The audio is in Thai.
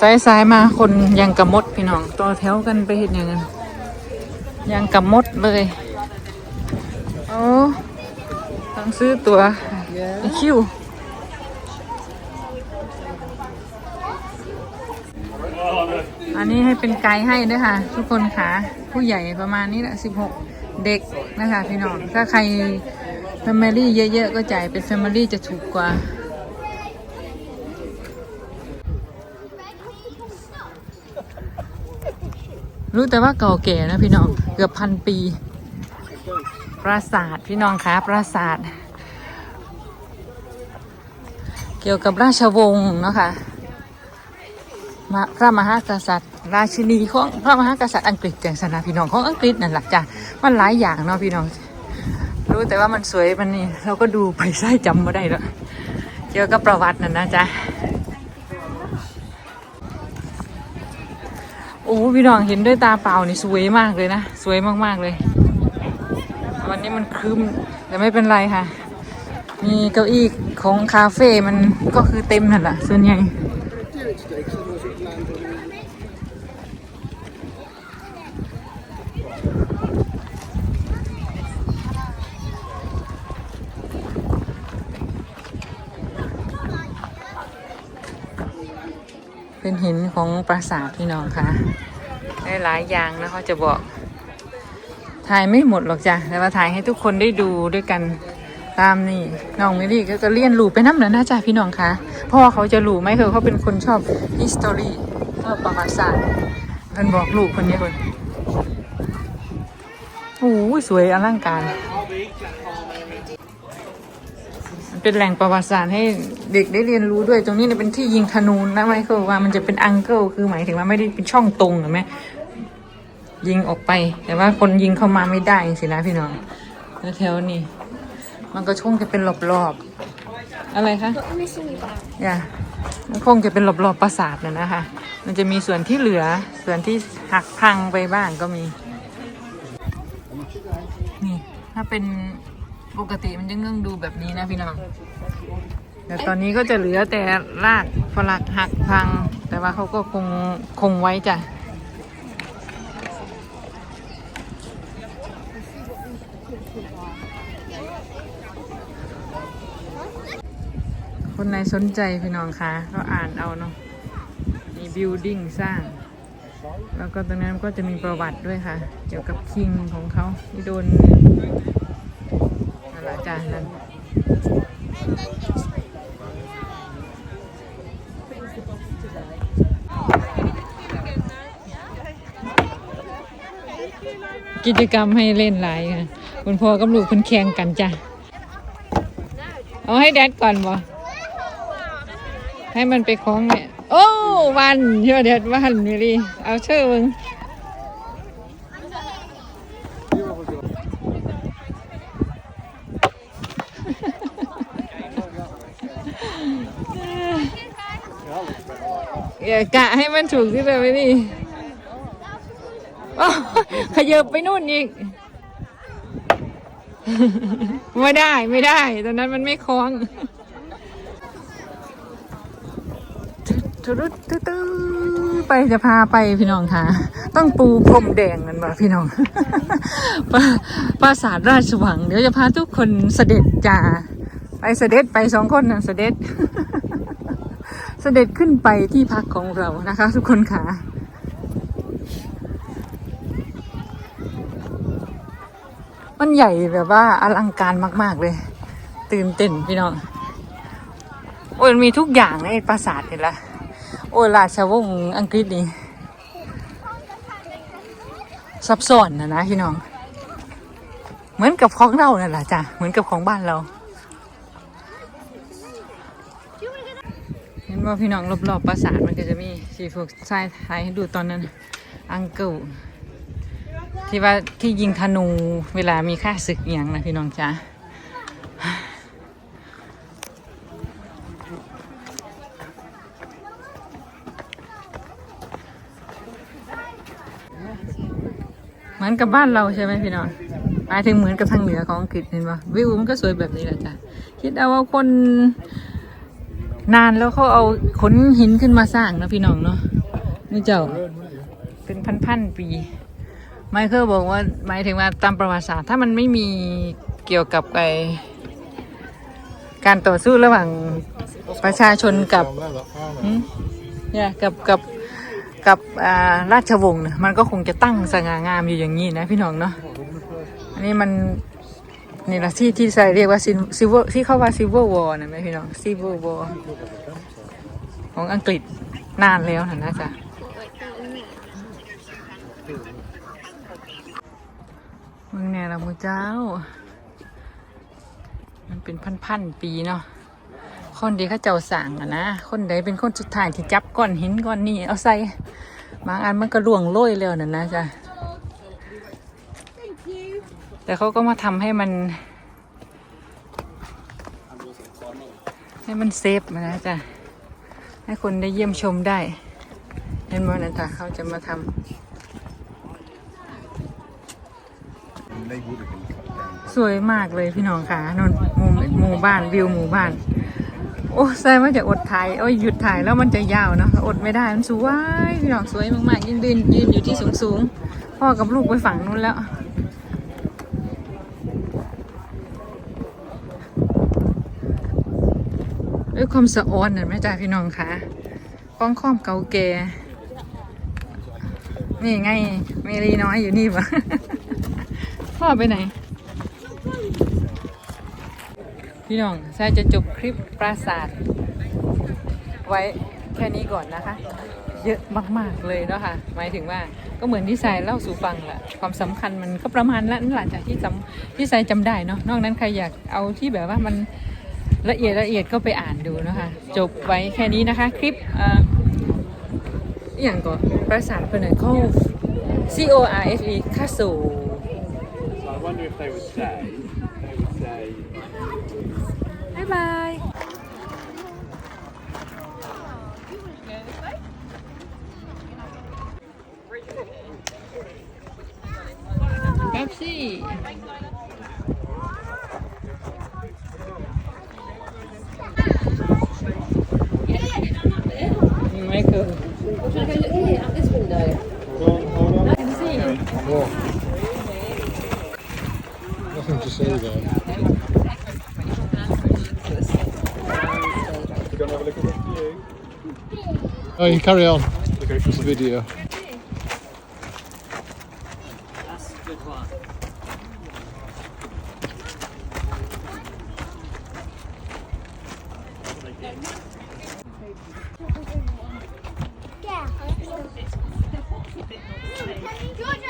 สายสายมาคนยังกระมดพี่น้องต่อแถวกันไปเห็นอย่างนั้นยังกระมดเลยโอ้ต้องซื้อตัวอคิวอันนี้ให้เป็นไกด์ให้ด้วยค่ะ ทุกคนค่ะ ผู้ใหญ่ประมาณนี้แหละ16เด็กนะคะพี่น้อง ถ้าใคร Family เยอะๆ ก็จ่ายเป็น Family จะถูกกว่า รู้แต่ว่าเก่าแก่นะพี่น้องเกือบพันปี ปราสาทพี่น้องคะปราสาท เกี่ยวกับราชวงศ์เนาะคะมาพระมหากษัตริย์ ราชินีของพระมหากษัตริย์อังกฤษอย่างสนาพี่น้องของอังกฤษนั่นแหละจ้ะมันหลายอย่างเนาะพี่น้อง รู้แต่ว่ามันสวยมันนี่เราก็ดูไปไส้จำมาได้แล้วเกี่ยวกับประวัตินั่นนะจ๊ะ โอ้พี่น้องเห็นด้วยตาเปล่านี่สวยมากเลยนะ สวยมากๆเลย วันนี้มันครึ้มแต่ไม่เป็นไรค่ะ มีเก้าอี้ของคาเฟ่มันก็คือเต็มนั่นแหละส่วนใหญ่ เป็นหินของปราสาทพี่น้องค่ะได้หลายอย่างนะเขาจะบอก ถ่ายไม่หมดหรอกจ้ะแต่ว่าถ่ายให้ทุกคนได้ดูด้วยกันตามนี่น้องมิลี่ก็จะเรียนรู้ไปน้ำหนันะจ้ะพี่น้องคะเพราะว่าเขาจะรู้ไหมคือเขาเป็นคนชอบ history ชอบประวัติศาสตร์เพิ่นบอกลูกคนนี้คนโอ้สวยอลังการ เป็นแหล่งประวัติศาสตร์ให้เด็กได้เรียนรู้ด้วย ตรงนี้เนี่ยเป็นที่ยิงธนูนะไม่คือว่ามันจะเป็นอังเกิลคือหมายถึงว่าไม่ได้เป็นช่องตรงเห็นไหมยิงออกไป แต่ว่าคนยิงเข้ามาไม่ได้สินะพี่น้องแล้วแถวนี้มันก็ช่วงจะเป็นรอบๆอะไรคะอย่ามันคงจะเป็นรอบๆปราสาทน่ะนะคะ มันจะมีส่วนที่เหลือส่วนที่หักพังไปบ้างก็มี นี่ ถ้าเป็น ปกติมันจะเงื่องดูแบบนี้นะพี่น้อง แต่ตอนนี้ก็จะเหลือแต่รากฝลักหักพัง แต่ว่าเขาก็คงคงไว้จ้ะคนไหนสนใจพี่น้องคะก็อ่านเอาเนาะมีบิลดิ้งสร้าง แล้วก็ตรงนั้นก็จะมีประวัติด้วยค่ะ เกี่ยวกับคิงของเขาที่โดน จารย์นั้นกิจกรรมให้เล่นหลายค่ะคุณพ่อกับลูกคุณแข่งกันจ้ะ เอาให้แดดก่อนบ่ให้มันไปคล้องเนี่ย โอ้วันเชื่อเด็ดวันมิลี่ เอาเชื่อมึง อย่ากะให้มันถูกที่เลยไม่นี่อ้าวขยับไปนู่นอีก ไม่ได้ไม่ได้ ตอนนั้นมันไม่คล้องทุรุดทุตื้อไปจะพาไปพี่น้องค่ะ ต้องปูพรมแดงกันบ่พี่น้องปราปราสาทราชวัง เดี๋ยวจะพาทุกคนเสด็จจ่าไปเสด็จไปสองคนนะเสด็จ เสด็จขึ้นไปที่พักของเรานะคะ ทุกคนค่ะมันใหญ่แบบว่าอลังการมาก ๆ เลย ตื่นเต้นพี่น้อง โอ้ยมีทุกอย่างในปราสาทเห็นละโอ้ยราชวงศ์อังกฤษนี่ซับซ้อนนะนะพี่น้อง เหมือนกับของเรานั่นแหละจ้ะเหมือนกับของบ้านเรา เห็น ว่าพี่น้องรอบๆปราสาทมันก็จะมีสีฟูกทรายไทยให้ดูตอนนั้น อังเกิลที่ว่าที่ยิงธนูเวลามีค่าศึกอย่างนะพี่น้องจ้าเหมือนกับบ้านเราใช่ไหมพี่น้องหมายถึงเหมือนกับทางเหนือของอังกฤษเห็นปะวิวมันก็สวยแบบนี้แหละจ้ะคิดเอาว่าคน นานแล้วเขาเอาขนหินขึ้นมาสร้างนะพี่น้องเนาะนี่เจ้าเป็นพันๆปี ไมเคิลบอกว่าหมายถึงว่าตามประวัติศาสตร์ ถ้ามันไม่มีเกี่ยวกับไอการต่อสู้ระหว่างประชาชนกับหืมเนี่ยกับกับกับอ่าราชวงศ์เนี่ยมันก็คงจะตั้งสง่างามอยู่อย่างนี้นะพี่น้องเนาะอันนี้มัน นี่แหละที่ที่ใส่เรียกว่าซิเวอร์ที่เขาว่าซิลเวอร์วอร์นะไหมพี่น้องซิลเวอร์วอร์ของอังกฤษนานแล้วนะนะจ๊ะมึงเนี่ยละมูเจ้า มันเป็นพันๆปีเนาะคนที่เขาเจ้าสั่งอะนะ คนใดเป็นคนสุดท้ายที่จับก้อนหินก้อนนี้เอาใส่บางอันมันก็ล่วงโรยแล้วนะนะจ๊ะ แต่เขาก็มาทำให้มัน ให้มันเซฟนะจ๊ะให้คนได้เยี่ยมชมได้ เห็นไหมนั่นค่ะเขาจะมาทำสวยมากเลยพี่น้องค่ะนนหมู่หมู่บ้านวิวหมู่บ้าน โอ้แซมว่าจะอดถ่ายโอ้ยหยุดถ่ายแล้วมันจะยาวเนาะอดไม่ได้มันสวยพี่น้องสวยมากๆยืนยืนยืนอยู่ที่สูงสูงๆพ่อกับลูกไปฝั่งนู้นแล้ว ด้วยความสะออนเห็นไหมจ๊ะพี่น้องค่ะก้องข้อมเก่าแก่นี่ไงเมรีน้อยอยู่นี่ปะพ่อไปไหน พี่น้องใช่จะจบคลิปปราสาท ไว้แค่นี้ก่อนนะคะ เยอะมาก ๆ เลยเนาะค่ะ หมายถึงว่าก็เหมือนที่สายเล่าสู่ฟังแหละความสำคัญมันก็ประมาณนั้นแหละจากที่จำที่สายจำได้เนาะนอกนั้นใครอยากเอาที่แบบว่ามัน ละเอียดละเอียดก็ไปอ่านดูเนาะคะ จบไว้แค่นี้นะคะ คลิปเอ่ออหย่างก่อนปราสาทเป็นไหนเข้า C O R S E Castle So I wonder if they would say, they would say, บ๊าย Michael. Should I go look at this window? Hold on, hold on. I can see Nothing to see there. We're going to have a look at. Oh, you carry on. Okay, the video. That's a good one. すごい!